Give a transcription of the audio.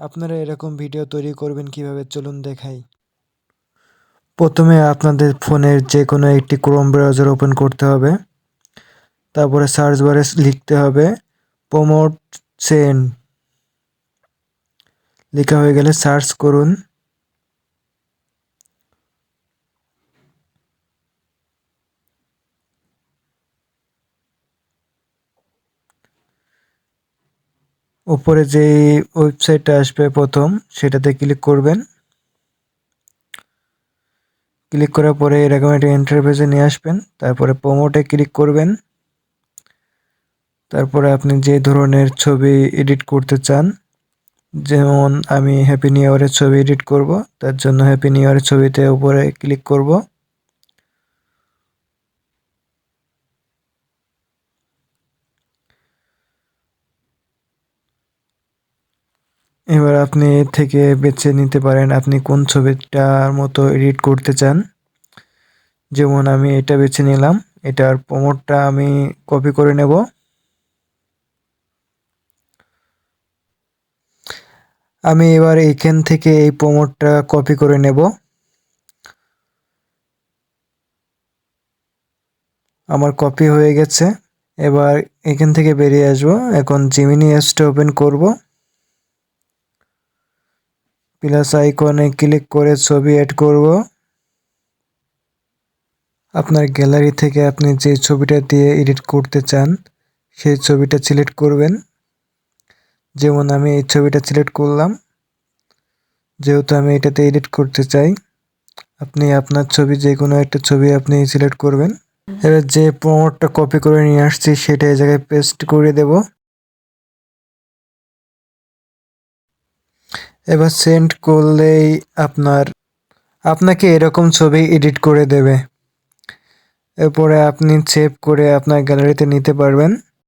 আপনারা এরকম ভিডিও তৈরি করবেন কীভাবে? চলুন দেখাই। প্রথমে আপনাদের ফোনের যে কোনো একটি ক্রোম ব্রাউজার ওপেন করতে হবে। তারপরে সার্চ বারে লিখতে হবে প্রমোট সেন লেখা হয়ে গেলে সার্চ করুন। উপরে যে ওয়েবসাইটটা আসবে প্রথম, সেটাতে ক্লিক করবেন। ক্লিক করার পরে এরকম একটা ইন্টারফেসে নিয়ে আসবেন। তারপরে প্রোমোটে ক্লিক করবেন। তারপরে আপনি যে ধরনের ছবি এডিট করতে চান, যেমন আমি হ্যাপি নিউ ইয়ারের ছবি এডিট করব, তার জন্য হ্যাপি নিউ ইয়ারের ছবিতে উপরে ক্লিক করব। এবার আপনি এর থেকে বেছে নিতে পারেন আপনি কোন ছবিটার মতো এডিট করতে চান। যেমন আমি এটা বেছে নিলাম, এটার প্রমোটটা আমি কপি করে নেব। আমি এবার এখান থেকে এই প্রমোটটা কপি করে নেব। আমার কপি হয়ে গেছে। এবার এখান থেকে বেরিয়ে আসব। এখন জিমিনি অ্যাপসটা ওপেন করব। প্লাস আইকনে ক্লিক করে ছবি অ্যাড করব। আপনার গ্যালারি থেকে আপনি যে ছবিটা দিয়ে এডিট করতে চান, সেই ছবিটা সিলেক্ট করবেন। যেমন আমি এই ছবিটা সিলেক্ট করলাম। যেহেতু আমি এটাতে এডিট করতে চাই, আপনি আপনার ছবি যে কোনো একটা ছবি আপনি সিলেক্ট করবেন। এবার যে প্রমোটটা কপি করে নিয়ে আসছি, সেটা এই জায়গায় পেস্ট করে দেব। এবার সেন্ড করলেই আপনার, আপনাকে এরকম ছবি এডিট করে দেবে। এরপরে আপনি সেভ করে আপনার গ্যালারিতে নিতে পারবেন।